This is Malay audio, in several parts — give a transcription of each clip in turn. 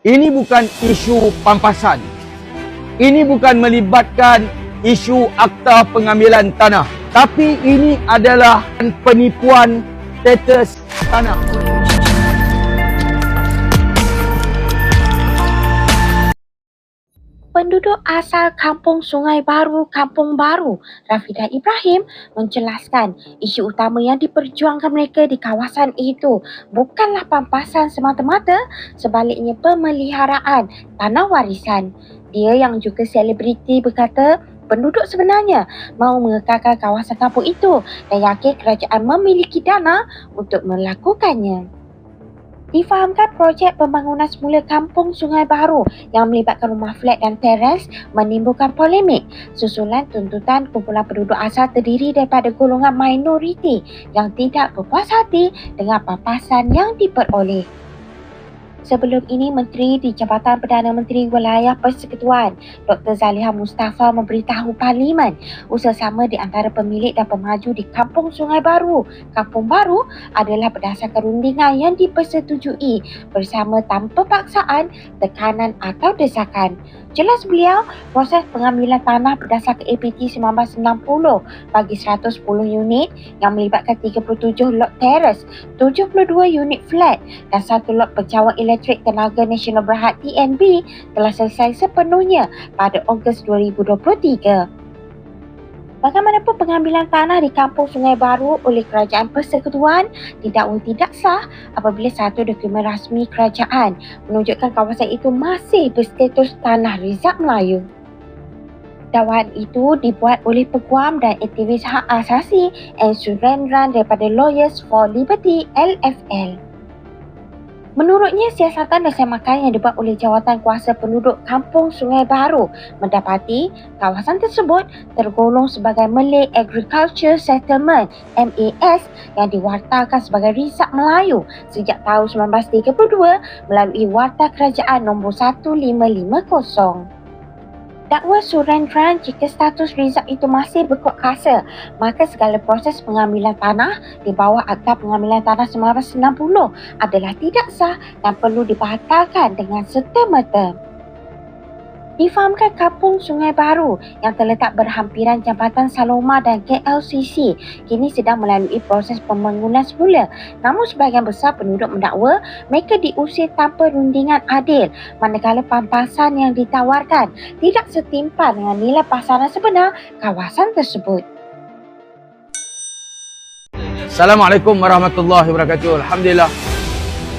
Ini bukan isu pampasan. Ini bukan melibatkan isu akta pengambilan tanah. Tapi ini adalah penipuan status tanah. Penduduk asal Kampung Sungai Baru, Kampung Baru, Rafidah Ibrahim menjelaskan isu utama yang diperjuangkan mereka di kawasan itu bukanlah pampasan semata-mata, sebaliknya pemeliharaan tanah warisan. Dia yang juga selebriti berkata penduduk sebenarnya mahu mengekalkan kawasan kampung itu dan yakin kerajaan memiliki dana untuk melakukannya. Difahamkan projek pembangunan semula kampung Sungai Baru yang melibatkan rumah flat dan teres menimbulkan polemik susulan tuntutan kumpulan penduduk asal terdiri daripada golongan minoriti yang tidak berpuas hati dengan papasan yang diperoleh. Sebelum ini, Menteri di Jabatan Perdana Menteri Wilayah Persekutuan Dr. Zaliha Mustafa memberitahu Parlimen usaha sama di antara pemilik dan pemaju di Kampung Sungai Baru, Kampung Baru adalah berdasarkan rundingan yang dipersetujui bersama tanpa paksaan, tekanan atau desakan. Jelas beliau, proses pengambilan tanah berdasarkan APT 1960 bagi 110 unit yang melibatkan 37 lot teres, 72 unit flat dan satu lot pencawang elektrik tenaga nasional berhad TNB telah selesai sepenuhnya pada Ogos 2023. Bagaimanapun pengambilan tanah di kampung Sungai Baru oleh Kerajaan Persekutuan didakwa tidak sah apabila satu dokumen rasmi kerajaan menunjukkan kawasan itu masih berstatus tanah rizab Melayu. Dakwaan itu dibuat oleh peguam dan aktivis hak asasi and Surendran daripada Lawyers for Liberty LFL. Menurutnya, siasatan dan semakan yang dibuat oleh Jawatan Kuasa Penduduk Kampung Sungai Baru mendapati kawasan tersebut tergolong sebagai Malay Agriculture Settlement MAS yang diwartakan sebagai Rizak Melayu sejak tahun 1932 melalui Warta Kerajaan nombor 1550. Dakwa Surendran jika status Rizab itu masih berkuat kuasa, maka segala proses pengambilan tanah di bawah Akta Pengambilan Tanah 1960 adalah tidak sah dan perlu dibatalkan dengan serta-merta. Difahamkan kampung Sungai Baru yang terletak berhampiran Jambatan Saloma dan KLCC kini sedang melalui proses pembangunan semula. Namun sebahagian besar penduduk mendakwa mereka diusir tanpa rundingan adil manakala pampasan yang ditawarkan tidak setimpal dengan nilai pasaran sebenar kawasan tersebut. Assalamualaikum warahmatullahi wabarakatuh. Alhamdulillah.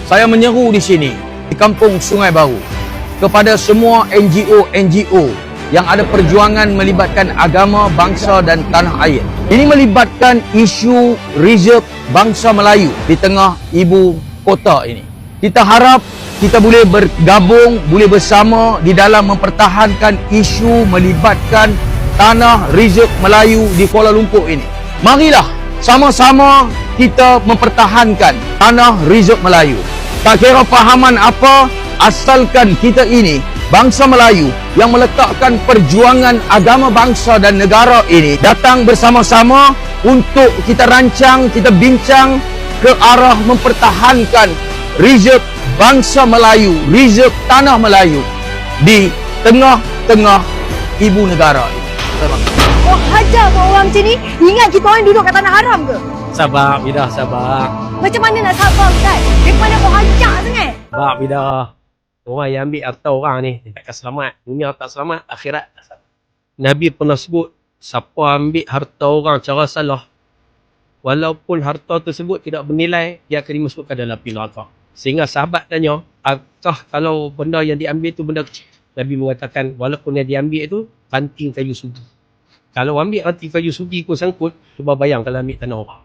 Saya menyeru di sini di kampung Sungai Baru kepada semua NGO-NGO yang ada perjuangan melibatkan agama, bangsa dan tanah air. Ini melibatkan isu reserve bangsa Melayu di tengah ibu kota ini. Kita harap kita boleh bergabung, boleh bersama di dalam mempertahankan isu melibatkan tanah reserve Melayu di Kuala Lumpur ini. Marilah sama-sama kita mempertahankan tanah reserve Melayu. Tak kira pahaman apa, asalkan kita ini bangsa Melayu yang meletakkan perjuangan agama bangsa dan negara ini datang bersama-sama untuk kita rancang, kita bincang ke arah mempertahankan reserve bangsa Melayu, reserve tanah Melayu di tengah-tengah ibu negara ini. Terima kasih. Kau hajar kau orang macam ni Ingat kita orang duduk kat tanah haram ke? Sabar, Bidah, sabar. Macam mana nak sabar Ustaz? Daripada kau hajar sangat Sabar, Bidah. Orang yang ambil harta orang ni, dia takkan selamat. Dunia tak selamat, akhirat tak selamat. Nabi pernah sebut, siapa ambil harta orang cara salah, walaupun harta tersebut tidak bernilai, dia akan dimasukkan dalam api neraka. Sehingga sahabat tanya, apakah kalau benda yang diambil tu benda kecil? Nabi mengatakan, walaupun yang diambil itu, ranting kayu sugi. Kalau ambil ranting kayu sugi pun sangkut, cuba bayang kalau ambil tanah orang.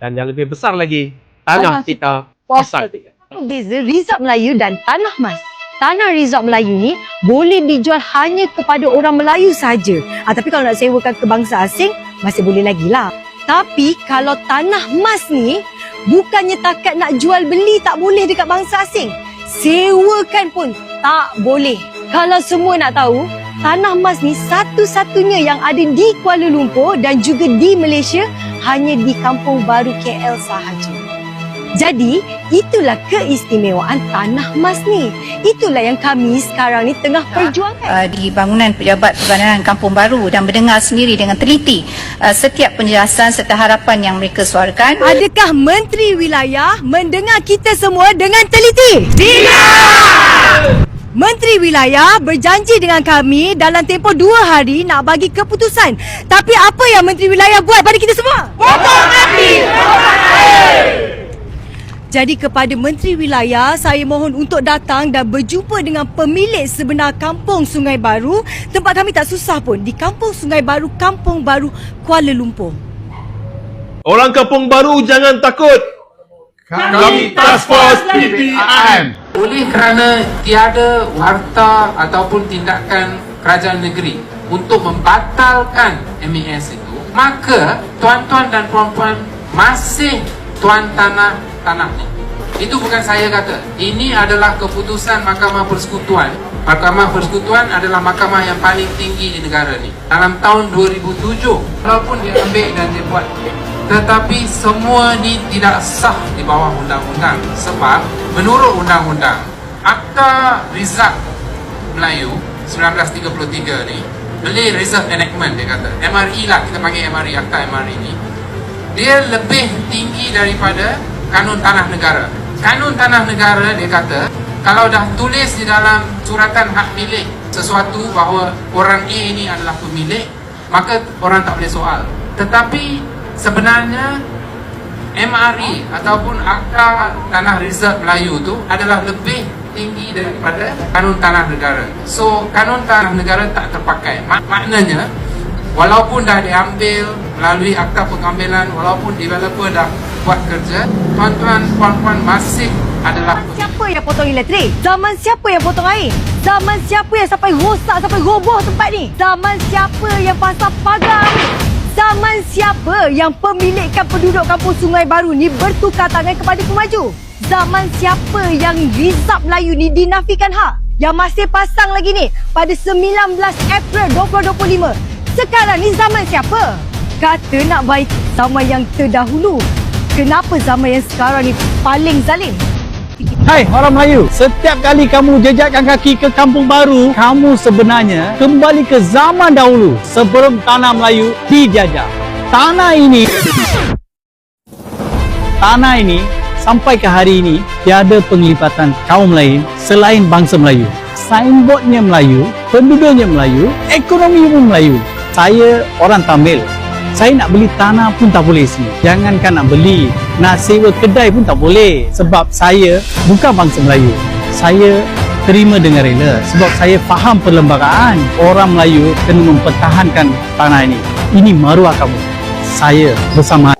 Dan yang lebih besar lagi, tanah kita Pasal asal. Beza Rizab Melayu dan Tanah Mas Tanah Rizab Melayu ni boleh dijual hanya kepada orang Melayu saja. Ah, tapi kalau nak sewakan ke bangsa asing, masih boleh lagi lah. Tapi kalau tanah mas ni, bukannya takat nak jual beli tak boleh dekat bangsa asing. Sewakan pun tak boleh. Kalau semua nak tahu, tanah mas ni satu-satunya yang ada di Kuala Lumpur dan juga di Malaysia hanya di Kampung Baru KL sahaja. Jadi, itulah keistimewaan tanah emas ni. Itulah yang kami sekarang ni tengah perjuangkan. uh, di bangunan pejabat perbandaran Kampung Baru dan mendengar sendiri dengan teliti uh, setiap penjelasan serta harapan yang mereka suarakan. Adakah Menteri Wilayah mendengar kita semua dengan teliti? Tidak! Menteri Wilayah berjanji dengan kami dalam tempoh dua hari nak bagi keputusan. Tapi apa yang Menteri Wilayah buat pada kita semua? Potong hati! Jadi kepada Menteri Wilayah, saya mohon untuk datang dan berjumpa dengan pemilik sebenar Kampung Sungai Baru. Tempat kami tak susah pun di Kampung Sungai Baru, Kampung Baru, Kuala Lumpur. Orang kampung baru jangan takut. Kami Task Force PPIM. Oleh kerana tiada warta ataupun tindakan kerajaan negeri untuk membatalkan MAS itu, maka tuan-tuan dan puan-puan masih tuan tanah tanah ni. Itu bukan saya kata. Ini adalah keputusan Mahkamah Persekutuan. Mahkamah Persekutuan adalah mahkamah yang paling tinggi di negara ni. Dalam tahun 2007, walaupun dia ambil dan dia buat tetapi semua ni tidak sah di bawah undang-undang sebab menurut undang-undang Akta Rizal Melayu 1933 ni Malay Reserve Enactment dia kata MRE lah kita panggil MRE Akta MRE ni dia lebih tinggi daripada kanun tanah negara kanun tanah negara dia kata kalau dah tulis di dalam suratan hak milik sesuatu bahawa orang A ini adalah pemilik maka orang tak boleh soal tetapi sebenarnya MRE ataupun Akta Tanah Reserve Melayu tu adalah lebih tinggi daripada kanun tanah negara. So, kanun tanah negara tak terpakai. Mak- maknanya, walaupun dah diambil melalui akta pengambilan, walaupun developer dah buat kerja, tuan-tuan, puan-puan masih adalah Siapa yang potong elektrik? Zaman siapa yang potong air? Zaman siapa yang sampai rosak, sampai roboh tempat ni? Zaman siapa yang pasang pagar ni? Zaman siapa yang pemilikan penduduk kampung Sungai Baru ni bertukar tangan kepada pemaju? Zaman siapa yang Rizab Melayu ni dinafikan hak? Yang masih pasang lagi ni pada 19 April 2025. Sekarang ni zaman siapa? Kata nak baik zaman yang terdahulu. Kenapa zaman yang sekarang ni paling zalim? Hai orang Melayu, setiap kali kamu jejakkan kaki ke kampung baru, kamu sebenarnya kembali ke zaman dahulu sebelum tanah Melayu dijajah. Tanah ini Tanah ini sampai ke hari ini tiada penglibatan kaum lain selain bangsa Melayu. Signboardnya Melayu, penduduknya Melayu, ekonomi pun Melayu. Saya orang Tamil. Saya nak beli tanah pun tak boleh sini. Jangankan nak beli, nak sewa kedai pun tak boleh. Sebab saya bukan bangsa Melayu. Saya terima dengan rela sebab saya faham perlembagaan. Orang Melayu kena mempertahankan tanah ini. Ini maruah kamu. Saya bersama